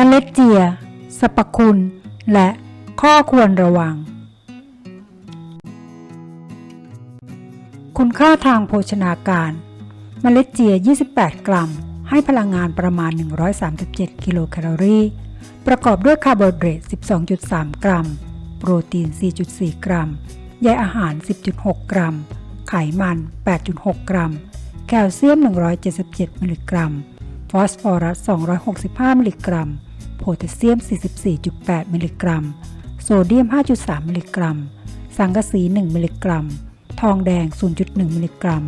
เมล็ดเจียสรรพคุณ และข้อควรระวัง คุณค่าทางโภชนาการเมล็ดเจีย 28 กรัม ให้พลังงานประมาณ 137 กิโลแคลอรี่ ประกอบด้วยคาร์โบไฮเดรต 12.3 กรัม โปรตีน 4.4 กรัม ใยอาหาร 10.6 กรัม ไขมัน 8.6 กรัม แคลเซียม 177 มิลลิกรัม ฟอสฟอรัส 265 มิลลิกรัม โพแทสเซียม 44.8 มิลลิกรัม โซเดียม 5.3 มิลลิกรัม สังกะสี 1 มิลลิกรัม ทองแดง 0.1 มิลลิกรัม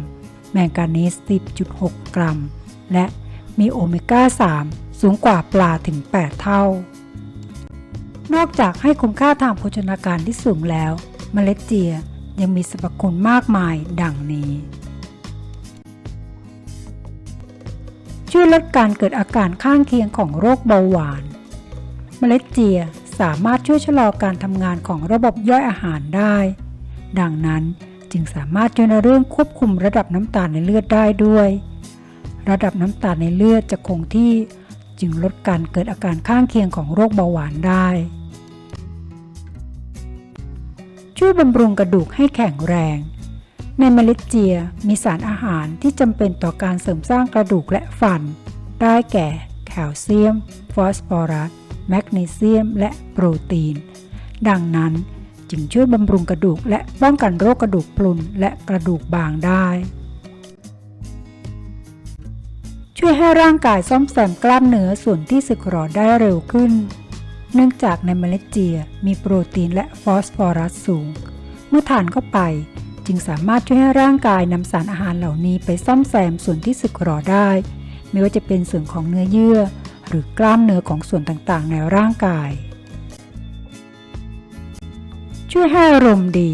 แมงกานีส 10.6 กรัม และมีโอเมก้า 3 สูงกว่าปลาถึง 8 เท่า นอกจากให้คุณค่าทางโภชนาการที่สูงแล้ว เมล็ดเจียยังมีสรรพคุณมากมายดังนี้ช่วยลดการเกิดอาการข้างเคียงของโรคเบาหวาน เมล็ดเจียสามารถช่วยชะลอการทำงานของระบบย่อยอาหารได้ ดังนั้นจึงสามารถช่วยในเรื่องควบคุมระดับน้ำตาลในเลือดได้ด้วย ระดับน้ำตาลในเลือดจะคงที่จึงลดการเกิดอาการข้างเคียงของโรคเบาหวานได้ ช่วยบำรุงกระดูกให้แข็งแรง ในเมล็ดเจียมีสารอาหารที่จำเป็นต่อการเสริมสร้างกระดูกและฟัน ได้แก่ แคลเซียม ฟอสฟอรัส แมกนีเซียม และโปรตีน ดังนั้นจึงช่วยบำรุงกระดูกและป้องกันโรคกระดูกพรุนและกระดูกบางได้ ช่วยให้ร่างกายซ่อมแซมกล้ามเนื้อส่วนที่สึกหรอได้เร็วขึ้น เนื่องจากในเมล็ดเจียมีโปรตีนและฟอสฟอรัสสูง เมื่อทานเข้าไปจึงสามารถช่วยให้ร่างกายนำสารอาหารเหล่านี้ไปซ่อมแซมส่วนที่สึกหรอได้ ไม่ว่าจะเป็นส่วนของเนื้อเยื่อ หรือกล้ามเนื้อของส่วนต่างๆ ในร่างกาย ช่วยให้อารมณ์ดี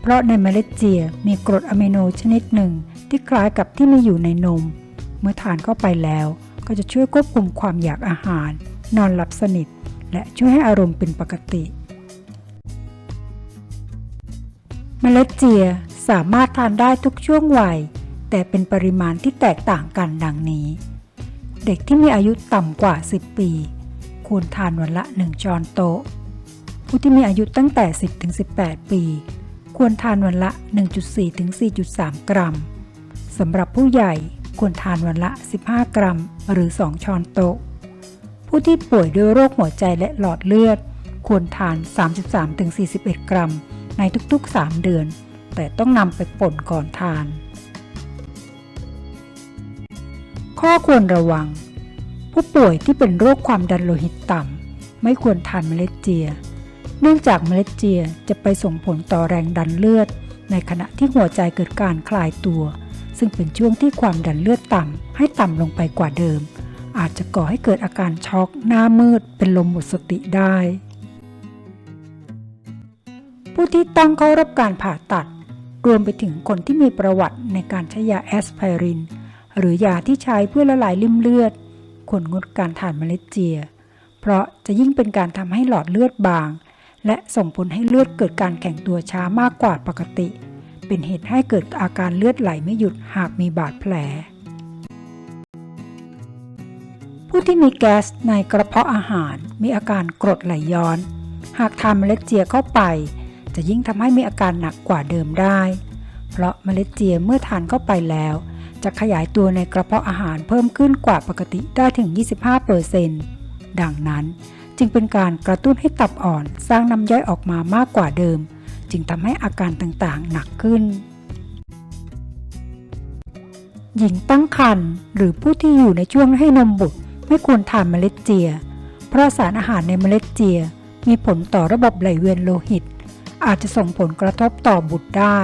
เพราะในเมล็ดเจียมีกรดอะมิโนชนิดหนึ่งที่คล้ายกับที่มีอยู่ในนม เมื่อทานเข้าไปแล้ว ก็จะช่วยควบคุมความอยากอาหาร นอนหลับสนิท และช่วยให้อารมณ์เป็นปกติ เมล็ดเจียสามารถทานได้ทุกช่วงวัย แต่เป็นปริมาณที่แตกต่างกันดังนี้ เด็กที่มีอายุต่ำกว่า 10 ปี ควรทานวันละ 1 ช้อนโต๊ะ ผู้ที่มีอายุตั้งแต่ 10ถึง18 ปี ควรทานวันละ 1.4ถึง4.3 กรัมสำหรับผู้ใหญ่ควรทานวันละ 15 กรัม หรือ 2 ช้อนโต๊ะ ผู้ที่ป่วยด้วยโรคหัวใจและหลอดเลือด ควรทาน 33ถึง41 กรัม ในทุกๆ 3 เดือน แต่ต้องนำไปป่นก่อนทาน ข้อควรระวัง ผู้ป่วยที่เป็นโรคความดันโลหิตต่ำ ไม่ควรทานเมล็ดเจีย เนื่องจากเมล็ดเจียจะไปส่งผลต่อแรงดันเลือด ในขณะที่หัวใจเกิดการคลายตัว ซึ่งเป็นช่วงที่ความดันเลือดต่ำให้ต่ำลงไปกว่าเดิม อาจจะก่อให้เกิดอาการช็อกหน้ามืด เป็นลมหมดสติได้ ผู้ที่ต้องเข้ารับการผ่าตัด รวมไปถึงคนที่มีประวัติในการใช้ยาแอสไพริน หรือยาที่ใช้เพื่อละลายริ่มเลือด ควรงดการทานเมล็ดเจีย เพราะจะยิ่งเป็นการทำให้หลอดเลือดบาง และส่งผลให้เลือดเกิดการแข็งตัวช้ามากกว่าปกติ เป็นเหตุให้เกิดอาการเลือดไหลไม่หยุดหากมีบาดแผล ผู้ที่มีแก๊สในกระเพาะอาหารมีอาการกรดไหลย้อน หากทานเมล็ดเจียเข้าไป จะยิ่งทำให้มีอาการหนักกว่าเดิมได้ เพราะเมล็ดเจียเมื่อทานเข้าไปแล้ว จะขยายตัวในกระเพาะอาหารเพิ่มขึ้นกว่าปกติได้ถึง 25%ดังนั้นจึงเป็นการกระตุ้นให้ตับอ่อนสร้างน้ำย่อยออกมามากกว่าเดิม จึงทำให้อาการต่างๆ หนักขึ้น หญิงตั้งครรภ์หรือผู้ที่อยู่ในช่วงให้นมบุตรไม่ควรทานเมล็ดเจีย เพราะสารอาหารในเมล็ดเจีย มีผลต่อระบบไหลเวียนโลหิต อาจจะส่งผลกระทบต่อบุตรได้